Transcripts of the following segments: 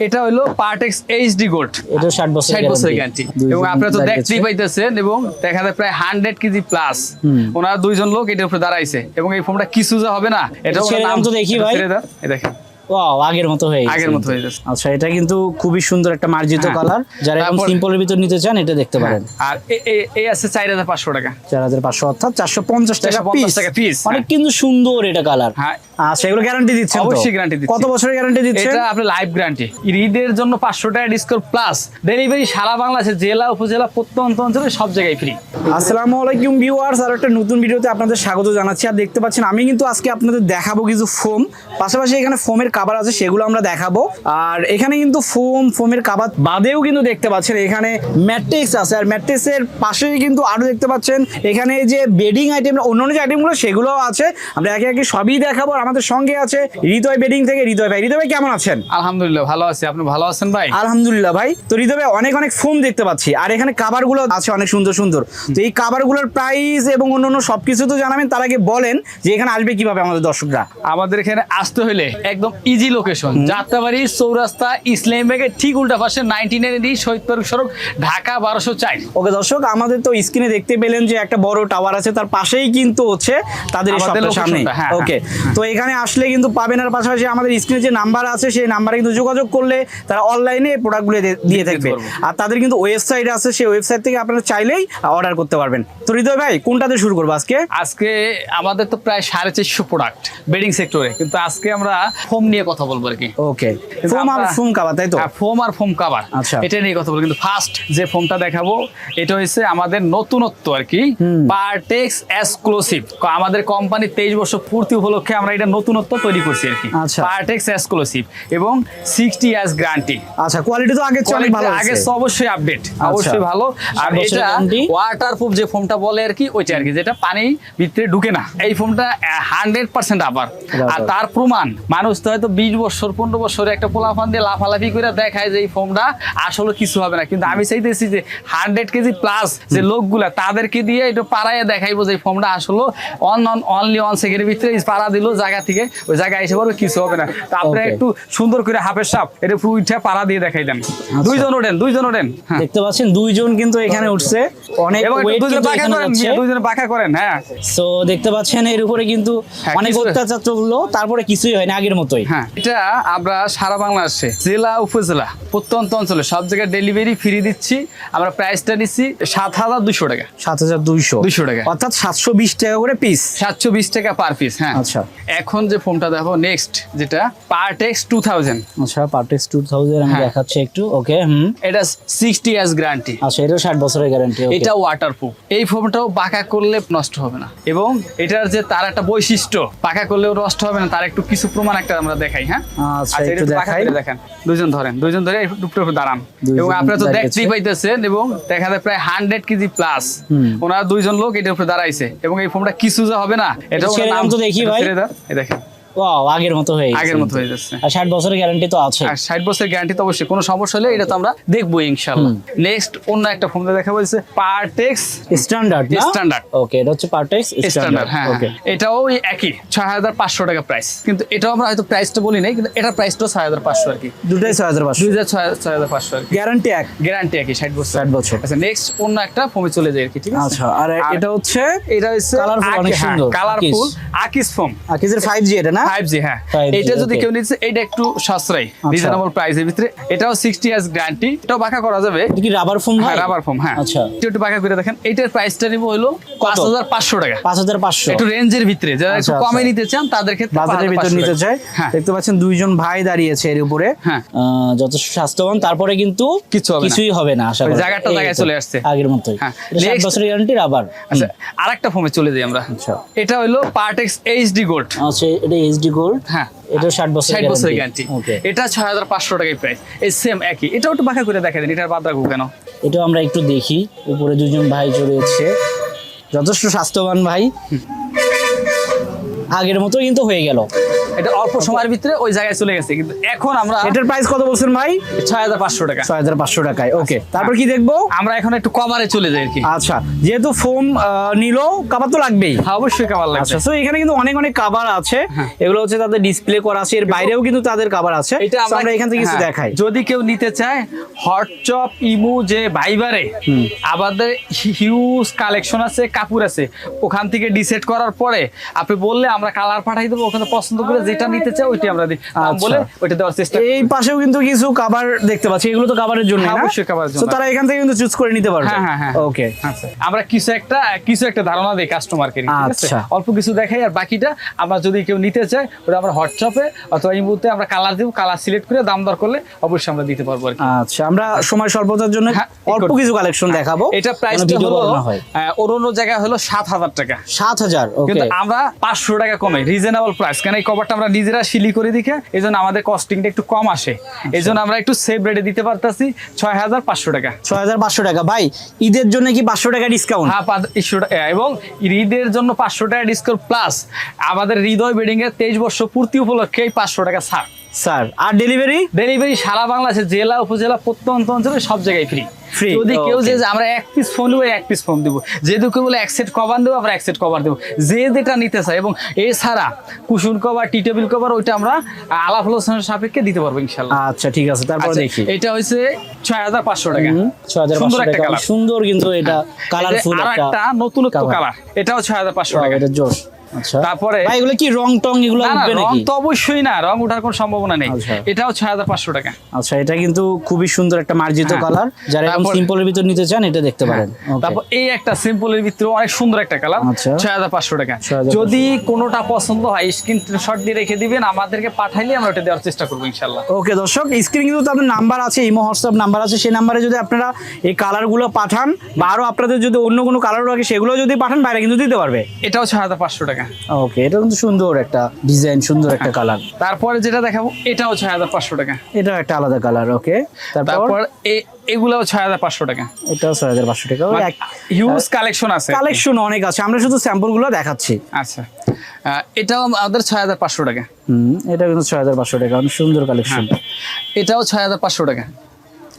এটা হলো Partex HD gold এটা ষাট বছর ষাট বছরের গ্যারান্টি এবং আপনারা তো দেখতেই পাইতেছেন এবং দেখা যায় প্রায় হান্ড্রেড কেজি প্লাস ওনারা দুইজন লোক এটার উপরে দাঁড়াইছে। এবং এই ফোনটা কিছু যা হবে না এটা নাম- তো দেখি ভাই। দেখেন। ওয়াও আগের মতো হয়ে গেছে আগের মতো হয়ে যাচ্ছে আচ্ছা এটা কিন্তু খুবই সুন্দর একটা মার্জিত হ্যাঁ। কালার যারা এরকম সিম্পলের ভিতর নিতে চান এটা দেখতে পারেন। আর এই আছে চার হাজার পাঁচশো টাকা। চার হাজার পাঁচশো অর্থাৎ চারশো পঞ্চাশ টাকা 450 পিস টাকা piece, অনেক হ্যাঁ। কিন্তু সুন্দর এটা কালার হ্যাঁ। আচ্ছা এগুলো গ্যারান্টি দিচ্ছেন তো? অবশ্যই guarantee দিচ্ছি। কত বছরের গ্যারান্টি দিচ্ছেন? এটা আপনার লাইফ গ্যারান্টি ঈদের জন্য পাঁচশো টাকা ডিসকাউন্ট প্লাস ডেলিভারি সারা বাংলাদেশে জেলা উপজেলা প্রত্যন্ত অঞ্চলে সব জায়গায় ফ্রি আসসালামু আলাইকুম ভিউয়ার্স আর একটা নতুন ভিডিওতে আপনাদের স্বাগত জানাচ্ছি। আর দেখতে পাচ্ছেন আমি কিন্তু আজকে আপনাদের দেখাবো কিছু ফোম পাশাপাশি এখানে ফোমের কাবার আছে সেগুলো আমরা দেখাবো। আর এখানে কিন্তু ফোম ফোমের কাবার বাদেও কিন্তু দেখতে পাচ্ছেন এখানে ম্যাট্রিক্স আছে। আর ম্যাট্রিক্সের পাশেই কিন্তু আরও দেখতে পাচ্ছেন এখানে যে বেডিং আইটেম অন্যান্য যে আইটেমগুলো সেগুলোও আছে। আমরা একে একে সবই দেখাবো। আর আমাদের সঙ্গে আছে হৃদয় বেডিং থেকে হৃদয় ভাই। হৃদয় ভাই কেমন আছেন? আলহামদুলিল্লাহ ভালো আছি। আপনি ভালো আছেন ভাই? আলহামদুলিল্লাহ ভাই। তো হৃদয় ভাই অনেক অনেক ফোম দেখতে পাচ্ছি। আর এখানে কাভারগুলো আছে অনেক সুন্দর সুন্দর। তো এই কাভারগুলোর প্রাইস এবং অন্য অন্যান্য সবকিছু তো জানাবেন তার আগে বলেন যে এখানে আসবে কীভাবে আমাদের দর্শকরা? আমাদের এখানে আসতে হলে একদম ইজি লোকেশন যাত্রাবাড়ি চৌরাস্তা ইসলাম ব্যাগের ঠিক উল্টা পাশে নাইনটি নাইন ডি শহীদ সড়ক ঢাকা বারোশো চার। ওকে দর্শক আমাদের তো স্ক্রিনে দেখতে পেলেন যে একটা বড় টাওয়ার আছে তার পাশেই কিন্তু হচ্ছে তাদের সামনে হ্যাঁ, ওকে তো এখানে আসলে কিন্তু পাবেন আর পাশাপাশি আমাদের স্ক্রিনে যে নাম্বার আছে সেই নাম্বারে কিন্তু যোগাযোগ করলে তারা অনলাইনে প্রোডাক্টগুলো দিয়ে থাকবে আর তাদের কিন্তু ওয়েবসাইট আছে সেই ওয়েবসাইট থেকে আপনারা চাইলেই অর্ডার করতে পারবেন। তো হৃদয় ভাই কোনটাতে শুরু করব আজকে? আজকে আমাদের তো প্রায় সাড়ে চারশো প্রোডাক্ট বেডিং সেক্টরে কিন্তু আজকে আমরা ফোম নিয়ে কথা বলব আর কি। ওকে ফোম আর ফোম তাই তো? হ্যাঁ, ফোম আর ফোম কাভার আচ্ছা। এটা নিয়ে কথা বলব। কিন্তু ফার্স্ট যে ফোমটা দেখাবো এটা হচ্ছে আমাদের নতুনত্ব আর কি। পার্টেক্স এক্সক্লুসিভ আমাদের কোম্পানি তেইশ বছর পূর্তি উপলক্ষে আমরা এটা নতুনত্ব তৈরি করছি আর কি। আচ্ছা। পার্টেক্স এক্সক্লুসিভ এবং সিক্সটি ইয়ার্স গ্যারান্টি আচ্ছা কোয়ালিটি তো আগে অনেক ভালো আগে। অবশ্যই আপডেট অবশ্যই ভালো। আর এটা warranty? ওয়াটার প্রুফ যে ফোমটা বলে আর কি ওইটা আর কি যেটা পানি ভিতরে ঢুকে না। এই ফোমটা হান্ড্রেড পার্সেন্ট আবার আর তার প্রমাণ মানুষ তো হয়তো বিশ বছর পনেরো বছরে একটা পোলাফান দিয়ে লাফালাফি করে দেখায় যে এই ফোমটা আসলে কিছু হবে না। কিন্তু আমি চাইতেছি যে হান্ড্রেড কেজি প্লাস যে লোকগুলা তাদেরকে দিয়ে একটু পাড়ায় দেখাইবো যে এই ফোমটা আসলে অন অন অনলি ওয়ান সেকেন্ডের ভিতরে পাড়া দিল জায়গা থেকে ওই জায়গায় এসে পড়বে কিছু হবে না। তো আপনারা একটু সুন্দর করে হাফের সাপ এটা উঠে পাড়া দিয়ে দেখাই দেন দুইজন ওঠেন দুইজন ওঠেন। হ্যাঁ। দেখতে পাচ্ছেন দুইজন কিন্তু এখানে উঠছে। অনেক দুইজন কিন্তু করেন হ্যাঁ। সো দেখতে পাচ্ছেন এর উপরে কিন্তু হ্যাঁ, অনেক অত্যাচার চলল তারপরে কিছুই হয় না আগের মতোই। হ্যাঁ এটা আমরা সারা বাংলাদেশে জেলা উপজেলা প্রত্যন্ত অঞ্চলে সব জায়গায় ডেলিভারি ফ্রি দিচ্ছি। আমরা প্রাইসটা দিচ্ছি সাত হাজার দুশো টাকা। সাত হাজার দুইশো। 200 টাকা। অর্থাৎ সাতশো বিশ টাকা করে পিস সাতশো বিশ টাকা পার পিস হ্যাঁ। আচ্ছা। এখন যে ফোনটা দেখো নেক্সট যেটা পার্টেক্স টু থাউজেন্ড আচ্ছা পার্টেক্স টু থাউজেন্ড আমি হ্যাঁ। দেখাচ্ছি একটু ওকে হুম। এটা সিক্সটি ইয়ার্স গ্যারান্টি আচ্ছা এটা ষাট বছরের গ্যারান্টি এটা ওয়াটার প্রুফ এই ফোনটাও বাঁকা করলে নষ্ট হবে না। এবং এটার যে তার একটা বৈশিষ্ট্য পাকা করলেও নষ্ট হবে না তার একটু কিছু প্রমাণ একটা আমরা দেখাই হ্যাঁ? আচ্ছা, একটু দেখাই। দেখেন। দুজন ধরেন দুজন ধরে উপরে দাঁড়ান। এবং আপনারা তো। দেখতেই পাইতেছেন এবং দেখা যায় প্রায় হান্ড্রেড কেজি প্লাস ওনারা দুইজন লোক এটার উপরে দাঁড়াইছে। এবং এই ফোনটা কিছু যা হবে না এটা নাম- তো দেখি ভাই। দেখেন। ওয়াও আগের মতো হয়ে গেছে। আগের মতো হয়ে যাচ্ছে। আর ষাট বছরের গ্যারান্টি তো আছে আর ষাট বছরের গ্যারান্টি তো অবশ্যই। কোনো সমস্যা হলে এটা তো আমরা দেখব ইনশাল্লাহ নেক্সট অন্য একটা ফোন দেখা বলছে পার্টেক্স স্ট্যান্ডার্ড না? Standard. ওকে এটা হচ্ছে পার্টেক্স স্ট্যান্ডার্ড স্ট্যান্ডার্ড হ্যাঁ ওকে হ্যাঁ। এটাও ওই একই ছয় হাজার পাঁচশো টাকা প্রাইস কিন্তু এটাও আমরা হয়তো প্রাইসটা বলি নাই কিন্তু ছয় হাজার পাঁচশো আর কি। দুটাই ছয় হাজার পাঁচশো। দুই হাজার ছয় ছয় হাজার পাঁচশো আর কি। গ্যারান্টি এক। গ্যারান্টি একই ষাট বছর। ষাট বছর। আচ্ছা নেক্সট অন্য একটা ফোমে চলে যায় আর কি ঠিক আছে? আচ্ছা আর এটা হচ্ছে এটা হচ্ছে Colourful, অনেক সুন্দর। কালারফুল আকিস ফোম ফাইভ জি এটা না? ফাইভ জি হ্যাঁ। এটা যদি কেউ নিচ্ছে এটা একটু সাশ্রয় রিজনেবল প্রাইসের ভিতরে। এটাও সিক্সটি ইয়ার্স গ্যারান্টি এটাও বাঁকা করা যাবে। রাবার ফোম হ্যাঁ রাবার ফোম হ্যাঁ। আচ্ছা। একটু একটু বাঁকা করে দেখেন এটার প্রাইসটা নিবো হলো পাঁচ হাজার পাঁচশো টাকা। পাঁচ হাজার পাঁচশো। একটু রেঞ্জের ভিতরে যারা একটু আচ্ছা, কমে আচ্ছা। নিতে চান তাদের ক্ষেত্রে বাজারের ভিতর 5500 নিতে টাকা। হ্যাঁ। দেখতে পাচ্ছেন দুইজন ভাই দাঁড়িয়েছে এর উপরে। হ্যাঁ। যথেষ্ট স্বাস্থ্যবান তারপরে কিন্তু কিছু কিছুই হবে না আশা করি। জায়গাটা জায়গায় চলে আসছে। আগের মতোই। ষাট বছরের গ্যারান্টি রাবার আচ্ছা আরেকটা ফোমে চলে যাই আমরা। আচ্ছা। এটা হলো পার্টেক্স এইচডি গোল্ড আচ্ছা এটা এইচডি গোল্ড হ্যাঁ। এটা ষাট বছর ষাট বছরের গ্যারান্টি এটা ছয় হাজার পাঁচশো টাকায় প্রাইস এই সেম একই। এটাও একটু বাঁকা করে দেখা দেন এটার বাদ রাখব কেন? এটা আমরা একটু দেখি। উপরে দুজন ভাই চড়েছে যথেষ্ট স্বাস্থ্যবান ভাই। আগের মতো কিন্তু হয়ে গেল। এটা অল্প সময়ের ভিতরে ওই জায়গায় চলে গেছে। কিন্তু এখন আমরা এটার প্রাইস কত বলছেন ভাই? ছয় হাজার পাঁচশো টাকা। ছয় হাজার পাঁচশো টাকায় ওকে তারপর কি দেখব? আমরা এখন একটু কভারে চলে যাই আর কি। আচ্ছা যেহেতু ফোম নিল কাবার তো লাগবেই। হ্যাঁ, অবশ্যই কাভার লাগবে। আচ্ছা এখানে কিন্তু অনেক অনেক কাবার আছে। এগুলো হচ্ছে তাদের ডিসপ্লে করা আছে এর বাইরেও কিন্তু তাদের কাবার আছে। এটা আমরা এখান থেকে কিছু হ্যাঁ, দেখাই। যদি কেউ নিতে চায় হটচপ ইমু যে ভাইবারে আমাদের হিউজ কালেকশন আছে কাপড় আছে। ওখান থেকে ডিসাইড করার পরে আপনি বললে আমরা কালার পাঠাই দেবো ওখানে পছন্দ করে যেটা নিতে চায় ওইটা আমরা দিই আচ্ছা। বলে ওইটা দেওয়ার চেষ্টা এই পাশেও কিন্তু কিছু কাবার দেখতে পাচ্ছি। এগুলো তো কাবারের জন্য হ্যাঁ, অবশ্যই cover-এর জন্য। তো তারা এখান থেকে কিন্তু চুজ করে নিতে পারবে। হ্যাঁ, হ্যাঁ, হ্যাঁ। ওকে আচ্ছা। আমরা কিছু একটা কিছু একটা ধারণা দিই কাস্টমারকে আচ্ছা। অল্প কিছু দেখাই আর বাকিটা আমরা যদি কেউ নিতে চায় ওটা আমরা হোয়াটসঅ্যাপে অথবা এই মুহূর্তে আমরা কালার দিব কালার সিলেক্ট করে দাম দর করলে অবশ্যই আমরা দিতে পারব আর কি। আচ্ছা আমরা সময় স্বল্পতার জন্য হ্যাঁ, অল্প কিছু কালেকশন দেখাবো। এটা প্রাইস যেন ভিডিও হলো ওর অন্য জায়গায় হলো সাত হাজার টাকা। সাত হাজার ওকে কিন্তু আমরা পাঁচশো টাকা কমে রিজনেবল প্রাইস কারণ এই আমরা নিজেরা শিলি করে দিকে এই জন্য আমাদের কস্টিংটা একটু কম আসে। আচ্ছা। এই জন্য আমরা একটু সেভ রেটে দিতে পারতেছি ছয় হাজার পাঁচশো টাকা। ছয় হাজার পাঁচশো টাকা। ভাই ঈদের জন্য কি পাঁচশো টাকা ডিসকাউন্ট হ্যাঁ পাঁচশো টাকা। এবং ঈদের জন্য পাঁচশো টাকা ডিসকাউন্ট প্লাস আমাদের হৃদয় বেডিংয়ের তেইশ বছর পূর্তি উপলক্ষে এই পাঁচশো টাকা ছাড়। স্যার আর ডেলিভারি ডেলিভারি সারা বাংলাদেশে জেলা উপজেলা প্রত্যন্ত অঞ্চলে সব জায়গায় ফ্রি Free, যদি কেউ যে আমরা এক পিস ফোন দেবো এক পিস ফোন দেবো। যেহেতু কেউ বলে এক সেট কভার দেবো আমরা এক সেট কভার দেবো। যে যেটা নিতে এবং এছাড়া cushion cover tea table cover ওইটা আমরা আলাপ আলোচনার সাপেক্ষে দিতে পারব ইনশাল্লাহ। আচ্ছা ঠিক আছে তারপর আচ্ছা, দেখি। এটা হচ্ছে ছয় হাজার পাঁচশো টাকা। ছয় হাজার সুন্দর একটা কালার সুন্দর কিন্তু এটা কালারফুল আর একটা colour। কালার এটাও ছয় হাজার পাঁচশো টাকা। এটা জোশ। তারপরে এগুলো কি রং টং এগুলো রং তো অবশ্যই না রং ওঠার কোনো সম্ভাবনা নেই। আচ্ছা। এটাও ছয় হাজার পাঁচশো টাকা। আচ্ছা এটা কিন্তু খুবই সুন্দর একটা মার্জিত হ্যাঁ। কালার। যারা এরকম সিম্পলের ভিতর নিতে চান এটা দেখতে পারেন। তারপর এই একটা সিম্পলের ভিতরে অনেক সুন্দর একটা কালার। আচ্ছা। ছয় হাজার পাঁচশো টাকা। যদি কোনোটা পছন্দ হয় স্ক্রিন শট দিয়ে রেখে দিবেন আমাদেরকে পাঠাইলে আমরা ওটা দেওয়ার চেষ্টা করব ইনশাল্লাহ ওকে দর্শক স্ক্রিন কিন্তু তাদের নাম্বার আছে ইমো হোয়াটসঅ্যাপ নাম্বার আছে। সেই নাম্বারে যদি আপনারা এই কালারগুলো পাঠান বা আরও আপনাদের যদি অন্য কোনো কালার থাকে সেগুলো যদি পাঠান বাইরে কিন্তু দিতে পারবে। এটাও ছয় হাজার পাঁচশো টাকা। ওকে এটা কিন্তু সুন্দর একটা ডিজাইন সুন্দর একটা কালার। তারপরে যেটা দেখাবো এটাও ছয় হাজার পাঁচশো টাকা। এটা একটা আলাদা কালার ওকে। তারপর? এগুলাও ছয় হাজার পাঁচশো টাকা। এটাও ছয় হাজার পাঁচশো টাকা মানে হিউজ কালেকশন আছে। কালেকশন অনেক আছে আমরা শুধু স্যাম্পলগুলো দেখাচ্ছি। আচ্ছা। এটাও আমাদের ছয় হাজার পাঁচশো টাকা। হুম এটা কিন্তু ছয় হাজার পাঁচশো টাকা অনেক সুন্দর কালেকশন এটাও ছয় হাজার পাঁচশো টাকা।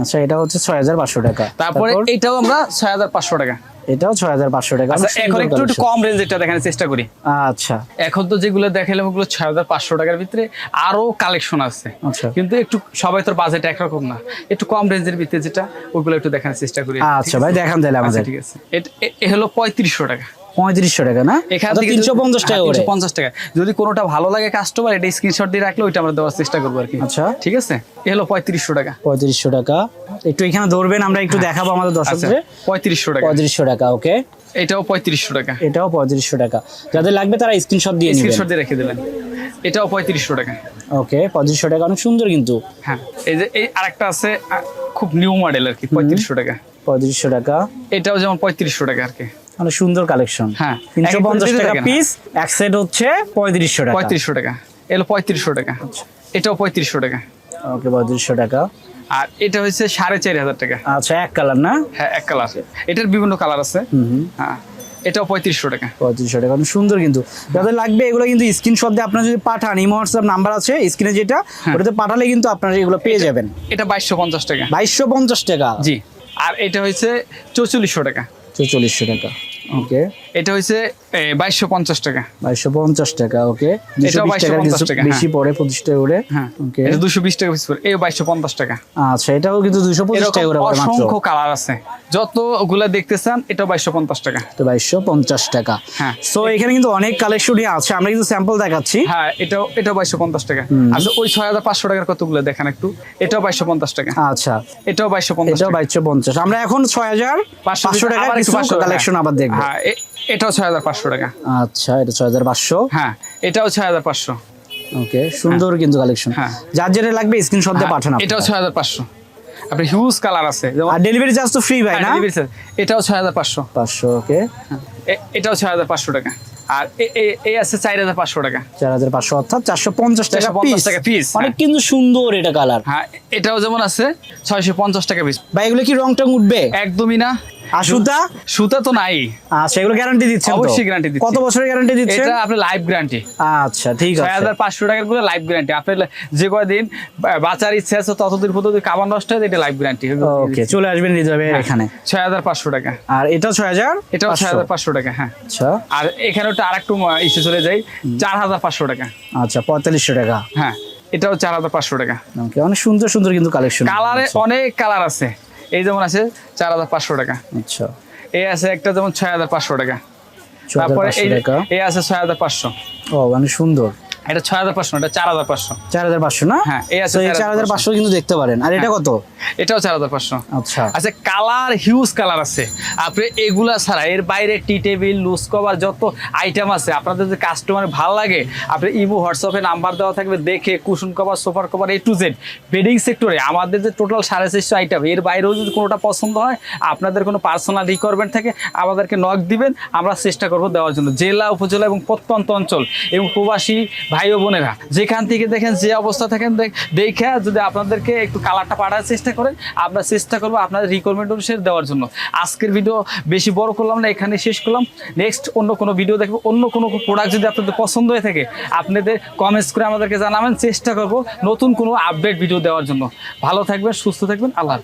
আচ্ছা এটা হচ্ছে ছয় হাজার পাঁচশো টাকা। তারপরে এটাও আমরা ছয় হাজার পাঁচশো টাকা। এটাও ছয় হাজার পাঁচশো টাকা। আচ্ছা এখন একটু একটু। কম রেঞ্জেরটা দেখানোর চেষ্টা করি। আচ্ছা। এখন তো যেগুলো দেখালাম ওগুলো ছয় হাজার পাঁচশো টাকার ভিতরে আরও কালেকশন আছে। আচ্ছা। কিন্তু একটু সবাই তোর বাজেট একরকম না। একটু কম রেঞ্জের ভিতরে যেটা ওগুলো একটু দেখানোর চেষ্টা করি। আচ্ছা ভাই দেখান তাহলে আচ্ছা আমাদের। ঠিক আছে। এ হলো পঁয়ত্রিশশো টাকা। পঁয়ত্রিশশো টাকা না? এখান থেকে তিনশো পঞ্চাশ টাকা করে। তিনশো পঞ্চাশ টাকা। যদি কোনোটা ভালো লাগে কাস্টমার এটা স্ক্রিনশট দিয়ে রাখলে ওইটা আমরা দেওয়ার চেষ্টা করব আর কি। আচ্ছা। ঠিক আছে? এ হলো পঁয়ত্রিশশো টাকা। পঁয়ত্রিশশো টাকা। একটু এখানে ধরবেন আমরা একটু দেখাবো আমাদের আচ্ছা দর্শকদের। পঁয়ত্রিশশো টাকা। পঁয়ত্রিশশো টাকা ওকে। এটাও পঁয়ত্রিশশো টাকা। এটাও পঁয়ত্রিশশো টাকা। যাদের লাগবে তারা স্ক্রিনশট দিয়ে স্ক্রিনশট দিয়ে রেখে দিলেন এটাও পঁয়ত্রিশশো টাকা। ওকে পঁয়ত্রিশশো টাকা অনেক সুন্দর কিন্তু। হ্যাঁ এই যে এই আরেকটা আছে খুব নিউ মডেল আর কি পঁয়ত্রিশশো টাকা। পঁয়ত্রিশশো টাকা। এটাও যেমন পঁয়ত্রিশশো টাকা আর কি। অনেক সুন্দর কালেকশন। হ্যাঁ। তিনশো পঞ্চাশ টাকা পিস এক সেট হচ্ছে পঁয়ত্রিশশো টাকা। পঁয়ত্রিশশো টাকা। এলো পঁয়ত্রিশশো টাকা। আচ্ছা। এটাও পঁয়ত্রিশশো টাকা। ওকে পঁয়ত্রিশশো টাকা। আর এটা হচ্ছে সাড়ে চারি হাজার টাকা। আচ্ছা এক কালার না? হ্যাঁ এক কালার। এটার বিভিন্ন কালার আছে। হ্যাঁ এটাও পঁয়ত্রিশশো টাকা। পঁয়ত্রিশশো টাকা সুন্দর কিন্তু। যাদের লাগবে এগুলো কিন্তু স্ক্রিনশট দিয়ে আপনারা যদি পাঠান ইমো হোয়াটসঅ্যাপ নাম্বার আছে স্ক্রিনে যেটা হ্যাঁ। ওটাতে পাঠালে কিন্তু আপনারা এগুলো পেয়ে যাবেন। এটা বাইশশো পঞ্চাশ টাকা। বাইশশো পঞ্চাশ টাকা। জি। আর এটা হচ্ছে চৌচল্লিশশো টাকা। চৌচল্লিশশো টাকা ওকে এটা বাইশশো পঞ্চাশ টাকা। বাইশশো পঞ্চাশ টাকা ওকে টাকা 2250 টাকা, বেশি পড়ে পঁচিশ টাকা করে হ্যাঁ। ওকে এটা দুশো বিশ টাকা পিস পড়ে এই বাইশশো পঞ্চাশ টাকা। আচ্ছা এটাও কিন্তু দুশো পঁচিশ এরকম টাকা করে মাত্র। অসংখ্য কালার আছে। যতগুলা দেখতে চান এটাও বাইশশো পঞ্চাশ টাকা। তো বাইশশো পঞ্চাশ টাকা। হ্যাঁ। সো এখানে কিন্তু অনেক কালেকশনই আছে আমরা কিন্তু স্যাম্পল দেখাচ্ছি। হ্যাঁ এটাও বাইশশো পঞ্চাশ টাকা। আচ্ছা ওই ছয় হাজার পাঁচশো টাকার কতগুলো দেখান একটু? এটাও বাইশশো পঞ্চাশ টাকা। আচ্ছা। এটাও বাইশশো পঞ্চাশ এটাও বাইশশো পঞ্চাশ। আমরা এখন ছয় হাজার পাঁচশো টাকা আবার একটু কিছু কালেকশন হ্যাঁ। আবার দেখব। হ্যাঁ এটাও ছয় হাজার পাঁচশো টাকা। আচ্ছা এটা ছয় হাজার পাঁচশো। হ্যাঁ এটাও ছয় হাজার পাঁচশো। ওকে সুন্দর কিন্তু কালেকশন হ্যাঁ। যার যেটা লাগবে স্ক্রিনশট দিয়ে পাঠান হ্যাঁ, এটাও ছয় হাজার পাঁচশো। আপনি হিউজ কালার আছে। আর ডেলিভারি চার্জ তো ফ্রি ভাই না? delivery charge, এটাও ছয় হাজার পাঁচশো। পাঁচশো ওকে। এটাও ছয় হাজার পাঁচশো টাকা। আর এই আছে চার হাজার পাঁচশো টাকা। চার হাজার পাঁচশো অর্থাৎ চারশো পঞ্চাশ টাকা 450 পিস টাকা piece, অনেক হ্যাঁ। কিন্তু সুন্দর এটা কালার হ্যাঁ এটাও যেমন আছে ছয়শো পঞ্চাশ টাকা পিস ভাই এগুলো কি রং টং উঠবে? একদমই না। আর সুতা? সুতা তো নাই। আচ্ছা এগুলো গ্যারান্টি দিচ্ছেন অবশ্যই guarantee দিচ্ছি। কত বছরের গ্যারান্টি দিচ্ছেন? এটা আপনার লাইফ গ্যারান্টি আচ্ছা ঠিক আছে। হাজার পাঁচশো টাকার করে লাইফ গ্যারান্টি আপনার যে কয়দিন বাঁচার ইচ্ছা আছে ততদিন পর্যন্ত কাবার নষ্ট হয় এটা লাইফ গ্যারান্টি ওকে চলে আসবেন হৃদয় ভাইয়ের এখানে। ছয় হাজার পাঁচশো টাকা। আর এটা ছয় হাজার? এটাও ছয় হাজার পাঁচশো টাকা হ্যাঁ। আচ্ছা। আর এখানে ওটা আরেকটু ইস্যু চলে যাই চার হাজার পাঁচশো টাকা। আচ্ছা পঁয়তাল্লিশশো টাকা। হ্যাঁ এটাও চার হাজার পাঁচশো টাকা। ওকে অনেক সুন্দর সুন্দর কিন্তু কালেকশন কালারে অনেক কালার আছে। এই যেমন আছে চার হাজার পাঁচশো টাকা। আচ্ছা। এই আছে একটা যেমন ছয় হাজার পাঁচশো টাকা। তারপরে এই আছে ছয় হাজার পাঁচশো। ও মানে সুন্দর। এটা ছয় হাজার পাঁচশো এটা চার হাজার পাঁচশো। চার হাজার পাঁচশো না? হ্যাঁ, এই আছে চার হাজার পাঁচশো। কিন্তু দেখতে পারেন। আর এটা কত? এটাও চার হাজার পাঁচশো। আচ্ছা। আচ্ছা কালার হিউজ কালার আছে। আপনি এগুলা ছাড়া এর বাইরে টি টেবিল লুজ কভার যত আইটেম আছে আপনাদের যদি কাস্টমার ভালো লাগে আপনি ইমো হোয়াটসঅ্যাপে নাম্বার দেওয়া থাকবে দেখে কুশন কভার সোফার cover A to Z bedding সেক্টরে আমাদের যে টোটাল সাড়ে চারশো আইটেম এর বাইরেও যদি কোনোটা পছন্দ হয় আপনাদের কোনো পার্সোনাল রিকোয়ারমেন্ট থাকে আমাদেরকে নক দিবেন আমরা চেষ্টা করব দেওয়ার জন্য। জেলা উপজেলা এবং প্রত্যন্ত অঞ্চল এবং প্রবাসী ভাই ও বোনেরা, যেখান থেকে দেখেন যে অবস্থা থাকেন, দেখ- যদি আপনাদেরকে একটু কালারটা পাঠার চেষ্টা করেন, আমরা চেষ্টা করব আপনাদের রিকোয়ারমেন্ট অনুসারে দেওয়ার জন্য। আজকের ভিডিও বেশি বড় করলাম না, এখানে শেষ করলাম। নেক্সট অন্য কোনো ভিডিও দেখব, অন্য কোনো প্রোডাক্ট যদি আপনাদের পছন্দ হয়ে থাকে, আপনাদের কমেন্টস করে আমাদেরকে জানাবেন। চেষ্টা করব নতুন কোনো আপডেট ভিডিও দেওয়ার জন্য। ভালো থাকবেন, সুস্থ থাকবেন, আল্লাহ